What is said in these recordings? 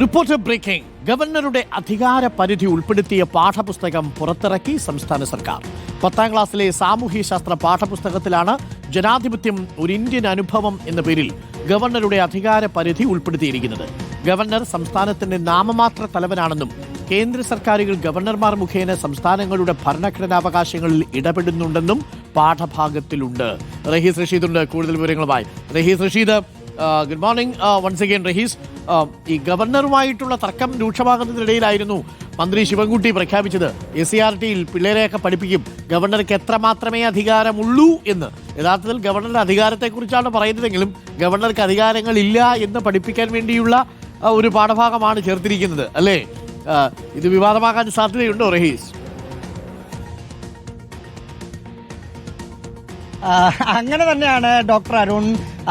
Reporter breaking ഗവർണറുടെ അധികാര പരിധി ഉൾപ്പെടുത്തിയ പാഠപുസ്തകം പുറത്തിറക്കി സംസ്ഥാന സർക്കാർ. പത്താം ക്ലാസ്സിലെ സാമൂഹ്യശാസ്ത്ര പാഠപുസ്തകത്തിലാണ് ജനാധിപത്യം ഒരു ഇന്ത്യൻ അനുഭവം എന്ന പേരിൽ ഗവർണറുടെ അധികാര പരിധി ഉൾപ്പെടുത്തിയിരിക്കുന്നത്. ഗവർണർ സംസ്ഥാനത്തിന്റെ നാമമാത്ര തലവനാണെന്നും കേന്ദ്ര സർക്കാരുകൾ ഗവർണർമാർ മുഖേന സംസ്ഥാനങ്ങളുടെ ഭരണഘടനാവകാശങ്ങളിൽ ഇടപെടുന്നുണ്ടെന്നും പാഠഭാഗത്തിലുണ്ട്. റഹീസ് റഷീദ് ഉണ്ട് കൂടുതൽ വിവരങ്ങളുമായി. Rahees Rasheed. Good morning once again Rahees. ഈ ഗവർണറുമായിട്ടുള്ള തർക്കം രൂക്ഷമാകുന്നതിനിടയിലായിരുന്നു മന്ത്രി ശിവൻകുട്ടി പ്രഖ്യാപിച്ചത്. എസ് സി ആർ ടിയിൽ പിള്ളേരെയൊക്കെ പഠിപ്പിക്കും. ഗവർണർക്ക് എത്ര മാത്രമേ അധികാരമുള്ളൂ എന്ന്. യഥാർത്ഥത്തിൽ ഗവർണറുടെ അധികാരത്തെക്കുറിച്ചാണ് പറയുന്നതെങ്കിലും ഗവർണർക്ക് അധികാരങ്ങളില്ല എന്ന് പഠിപ്പിക്കാൻ വേണ്ടിയുള്ള ഒരു പാഠഭാഗമാണ് ചേർത്തിരിക്കുന്നത്. അല്ലേ? ഇത് വിവാദമാകാൻ സാധ്യതയുണ്ടോ റഹീസ്? അങ്ങനെ തന്നെയാണ് ഡോക്ടർ അരുൺ.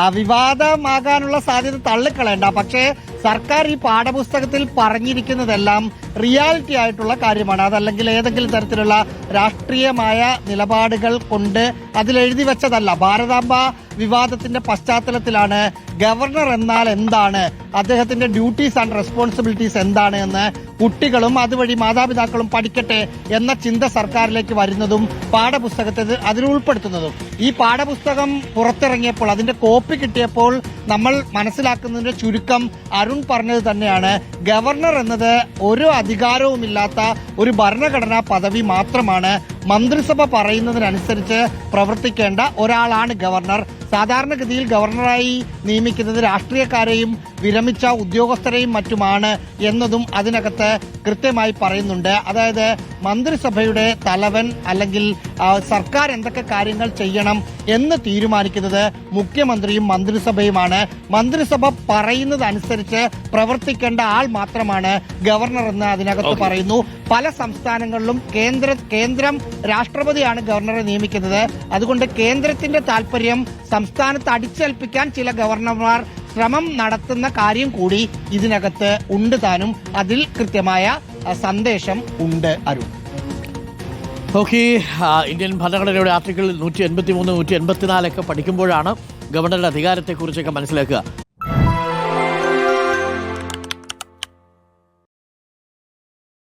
വിവാദമാകാനുള്ള സാധ്യത തള്ളിക്കളയണ്ട. പക്ഷേ സർക്കാർ ഈ പാഠപുസ്തകത്തിൽ പറഞ്ഞിരിക്കുന്നതെല്ലാം റിയാലിറ്റി ആയിട്ടുള്ള കാര്യമാണ്. അതല്ലെങ്കിൽ ഏതെങ്കിലും തരത്തിലുള്ള രാഷ്ട്രീയമായ നിലപാടുകൾ കൊണ്ട് അതിലെഴുതി വെച്ചതല്ല. ഭാരതാംബ വിവാദത്തിന്റെ പശ്ചാത്തലത്തിലാണ് ഗവർണർ എന്നാൽ എന്താണ് അദ്ദേഹത്തിന്റെ ഡ്യൂട്ടീസ് ആൻഡ് റെസ്പോൺസിബിലിറ്റീസ് എന്താണ് എന്ന് കുട്ടികളും അതുവഴി മാതാപിതാക്കളും പഠിക്കട്ടെ എന്ന ചിന്ത സർക്കാരിലേക്ക് വരുന്നതും പാഠപുസ്തകത്തെ അതിൽ ഉൾപ്പെടുത്തുന്നതും. ഈ പാഠപുസ്തകം പുറത്തിറങ്ങിയപ്പോൾ അതിന്റെ കോപ്പി കിട്ടിയപ്പോൾ നമ്മൾ മനസ്സിലാക്കുന്നതിന്റെ ചുരുക്കം അരുൺ പറഞ്ഞത് തന്നെയാണ്. ഗവർണർ എന്നത് ഒരു അധികാരവുമില്ലാത്ത ഒരു ഭരണഘടനാ പദവി മാത്രമാണ്. മന്ത്രിസഭ പറയുന്നതിനനുസരിച്ച് പ്രവർത്തിക്കേണ്ട ഒരാളാണ് ഗവർണർ. സാധാരണഗതിയിൽ ഗവർണറായി നിയമിക്കുന്നത് രാഷ്ട്രീയക്കാരെയും വിരമിച്ച ഉദ്യോഗസ്ഥരെയും മറ്റുമാണ് എന്നതും അതിനകത്ത് കൃത്യമായി പറയുന്നുണ്ട്. അതായത് മന്ത്രിസഭയുടെ തലവൻ അല്ലെങ്കിൽ സർക്കാർ എന്തൊക്കെ കാര്യങ്ങൾ ചെയ്യണം എന്ന് തീരുമാനിക്കുന്നത് മുഖ്യമന്ത്രിയും മന്ത്രിസഭയുമാണ്. മന്ത്രിസഭ പറയുന്നതനുസരിച്ച് പ്രവർത്തിക്കേണ്ട ആൾ മാത്രമാണ് ഗവർണർ എന്ന് അതിനകത്ത് പറയുന്നു. പല സംസ്ഥാനങ്ങളിലും കേന്ദ്ര കേന്ദ്രം രാഷ്ട്രപതിയാണ് ഗവർണറെ നിയമിക്കുന്നത്. അതുകൊണ്ട് കേന്ദ്രത്തിന്റെ താല്പര്യം സംസ്ഥാനത്ത് അടിച്ചേൽപ്പിക്കാൻ ചില ഗവർണർമാർ ശ്രമം നടത്തുന്ന കാര്യം കൂടി ഇതിനകത്ത് ഉണ്ട് താനും. അതിൽ കൃത്യമായ സന്ദേശം ഉണ്ട് അരുൺ. ഓക്കെ ഇന്ത്യൻ ഭരണഘടനയുടെ ആർട്ടിക്കിൾ നൂറ്റി എൺപത്തി മൂന്ന് നൂറ്റി എൺപത്തിനാലൊക്കെ പഠിക്കുമ്പോഴാണ് ഗവർണറുടെ അധികാരത്തെക്കുറിച്ചൊക്കെ മനസ്സിലാക്കുക.